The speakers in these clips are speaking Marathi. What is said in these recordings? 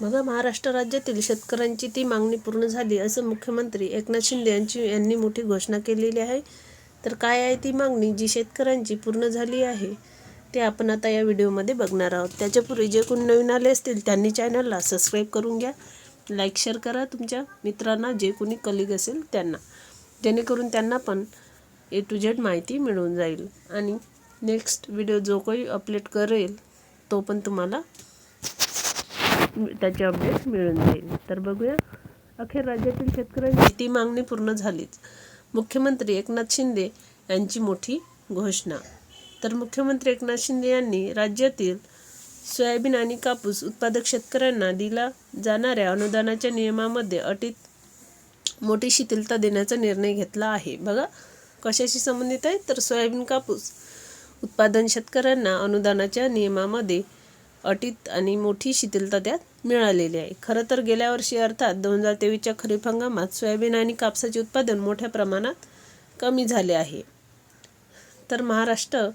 बघा महाराष्ट्र राज्यातील शेतकऱ्यांची ती मागणी पूर्ण झाली असं मुख्यमंत्री एकनाथ शिंदे यांची यांनी मोठी घोषणा केलेली आहे. तर काय आहे ती मागणी जी शेतकऱ्यांची पूर्ण झाली आहे ते आपण आता या व्हिडिओमध्ये बघणार आहोत. त्याच्यापूर्वी जे कोण नवीन आले असतील त्यांनी चॅनलला सबस्क्राईब करून घ्या. लाईक शेअर करा तुमच्या मित्रांना जे कोणी कलिग असेल त्यांना. जेणेकरून त्यांना पण ए टू झेड माहिती मिळून जाईल. आणि नेक्स्ट व्हिडिओ जो काही अपलोड करेल तो पण तुम्हाला त्याचे अपडेट मिळून जाईल. तर बघूया. अखेर राज्यातील शेतकऱ्यांची ती मागणी पूर्ण झालीच मुख्यमंत्री एकनाथ शिंदे यांची मोठी घोषणा. तर मुख्यमंत्री एकनाथ शिंदे यांनी राज्यातील सोयाबीन आणि कापूस उत्पादक शेतकऱ्यांना दिला जाणाऱ्या अनुदानाच्या नियमामध्ये अटीत मोठी शिथिलता देण्याचा निर्णय घेतला आहे. बघा कशाशी संबंधित आहे? तर सोयाबीन कापूस उत्पादन शेतकऱ्यांना अनुदानाच्या नियमामध्ये अटीत आणि मोठी शिथिलता त्यात मिळालेली आहे. खरं तर गेल्या वर्षी अर्थात दोन हजार तेवीसच्या खरीप हंगामात सोयाबीन आणि कापसाचे उत्पादन मोठ्या प्रमाणात कमी झाले आहे. तर महाराष्ट्र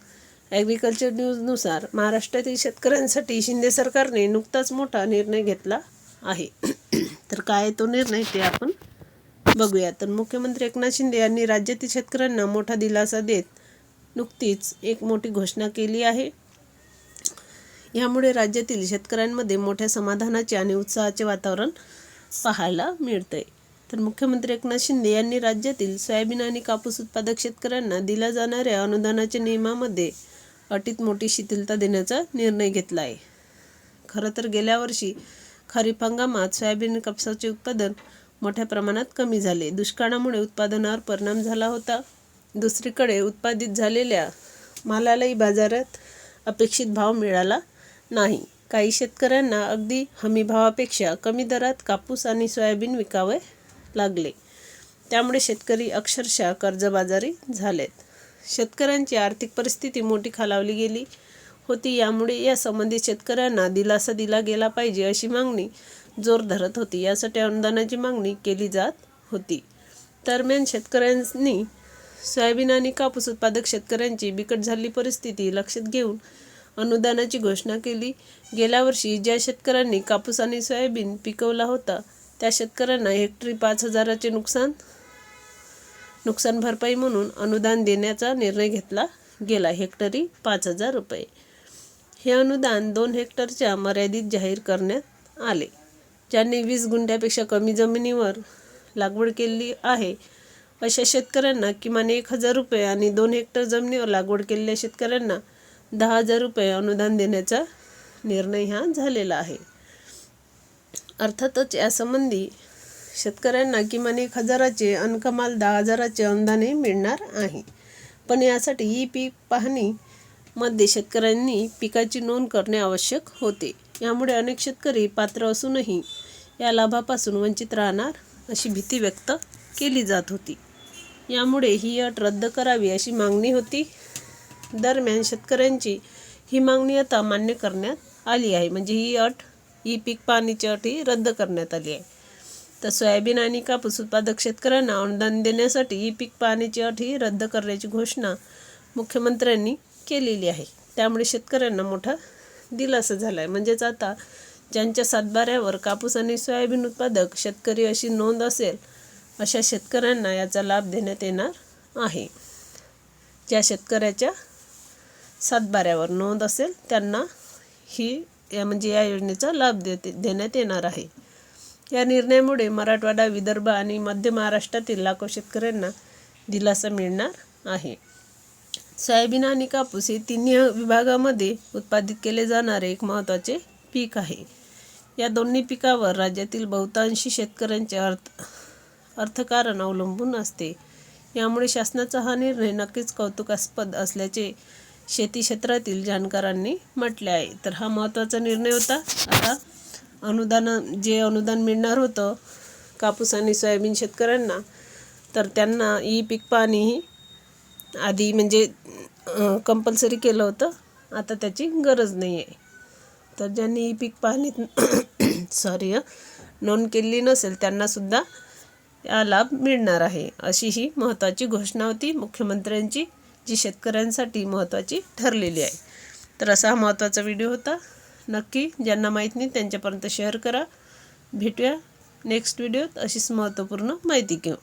ॲग्रिकल्चर न्यूजनुसार महाराष्ट्रातील शेतकऱ्यांसाठी शिंदे सरकारने नुकताच मोठा निर्णय घेतला आहे. तर काय तो निर्णय ते आपण बघूया तर मुख्यमंत्री एकनाथ शिंदे यांनी राज्यातील शेतकऱ्यांना मोठा दिलासा देत नुकतीच एक मोठी घोषणा केली आहे. यामुळे राज्यातील शेतकऱ्यांमध्ये मोठ्या समाधानाचे आणि उत्साहाचे वातावरण पाहायला मिळतंय. तर मुख्यमंत्री एकनाथ शिंदे यांनी राज्यातील सोयाबीन आणि कापूस उत्पादक शेतकऱ्यांना दिल्या जाणाऱ्या अनुदानाच्या नियमामध्ये अटीत मोठी शिथिलता देण्याचा निर्णय घेतला आहे खरं तर गेल्या वर्षी खरीप हंगामात सोयाबीन कापसाचे उत्पादन मोठ्या प्रमाणात कमी झाले. दुष्काळामुळे उत्पादनावर परिणाम झाला होता. दुसरीकडे उत्पादित झालेल्या मालालाही बाजारात अपेक्षित भाव मिळाला नाही. काही शेतकऱ्यांना अगदी हमीभावापेक्षा कमी दरात कापूस आणि सोयाबीन विकावे लागले. त्यामुळे शेतकरी अक्षरशः कर्जबाजारी झालेत. शेतकऱ्यांची आर्थिक परिस्थिती मोठी खालावली गेली होती. यामुळे या संबंधित शेतकऱ्यांना दिलासा दिला गेला पाहिजे अशी मागणी जोर धरत होती. यासाठी अनुदानाची मागणी केली जात होती. दरम्यान शेतकऱ्यांनी सोयाबीन आणि कापूस उत्पादक शेतकऱ्यांची बिकट झालेली परिस्थिती लक्षात घेऊन अनुदानाची घोषणा केली. गेल्या वर्षी ज्या शेतकऱ्यांनी कापूस आणि सोयाबीन पिकवला होता त्या शेतकऱ्यांना हेक्टरी पाच हजाराचे नुकसान नुकसान भरपाई म्हणून अनुदान देण्याचा निर्णय घेतला गेला. हेक्टरी पाच हजार रुपये. हे अनुदान दोन हेक्टरच्या मर्यादित जाहीर करण्यात आले ज्यांनी वीस गुंठ्यापेक्षा कमी जमिनीवर लागवड केली आहे. अशा शेतकऱ्यांना किमान एक हजार रुपये आणि दोन हेक्टर जमिनीवर लागवड केलेल्या शेतकऱ्यांना दहा हजार रुपये अनुदान देण्याचा निर्णय हा झालेला आहे. अर्थातच यासंबंधी शेतकऱ्यांना किमान एक हजाराचे अनकमाल दहा हजाराचे अनुदानही मिळणार आहे. पण यासाठी ई पीक पाहणीमध्ये शेतकऱ्यांनी पिकाची नोंद करणे आवश्यक होते. यामुळे अनेक शेतकरी पात्र असूनही या लाभापासून वंचित राहणार अशी भीती व्यक्त केली जात होती. यामुळे ही अट रद्द करावी अशी मागणी होती. दरम्यान शेतकऱ्यांची ही मागणी आता मान्य करण्यात आली आहे. म्हणजे ही अट ही पीक पाहणीची अट ही रद्द करण्यात आली आहे. तर सोयाबीन आणि कापूस उत्पादक शेतकऱ्यांना अनुदान देण्यासाठी ही पीक पाहणीची अट ही रद्द करण्याची घोषणा मुख्यमंत्र्यांनी केलेली आहे. त्यामुळे शेतकऱ्यांना मोठा दिलासा झाला आहे म्हणजेच आता ज्यांच्या सातबाऱ्यावर कापूस आणि सोयाबीन उत्पादक शेतकरी अशी नोंद असेल अशा शेतकऱ्यांना याचा लाभ देण्यात येणार आहे. ज्या शेतकऱ्याच्या सातबाऱ्यावर नोंद असेल त्यांना ही या म्हणजे या योजनेचा लाभ देते देण्यात येणार आहे. या निर्णयामुळे मराठवाडा विदर्भ आणि मध्य महाराष्ट्रातील लाखो शेतकऱ्यांना दिलासा मिळणार आहे. सोयाबीन आणि कापूस हे तिन्ही विभागामध्ये उत्पादित केले जाणारे एक महत्त्वाचे पीक आहे. या दोन्ही पिकावर राज्यातील बहुतांशी शेतकऱ्यांचे अर्थ अर्थकारण अवलंबून असते. यामुळे शासनाचा हा निर्णय नक्कीच कौतुकास्पद असल्याचे शेती क्षेत्रातील जाणकारांनी म्हटले आहे. तर हा महत्त्वाचा निर्णय होता. आता अनुदान जे अनुदान मिळणार होतं कापूस आणि सोयाबीन शेतकऱ्यांना तर त्यांना ई पीक पाणी ही आधी म्हणजे कंपल्सरी केलं होतं. आता त्याची गरज नाही आहे तर ज्यांनी ई पीक पाहणीत सॉरी नोंद केलेली नसेल त्यांनासुद्धा या लाभ मिळणार आहे. अशी ही महत्त्वाची घोषणा होती. मुख्यमंत्र्यांची जी शेतकऱ्यांसाठी महत्त्वाची ठरलेली आहे. तर असा हा महत्त्वाचा व्हिडिओ होता. नक्की ज्यांना माहीत नाही त्यांच्यापर्यंत शेअर करा. भेटूया नेक्स्ट व्हिडिओत अशीच महत्त्वपूर्ण माहिती घेऊ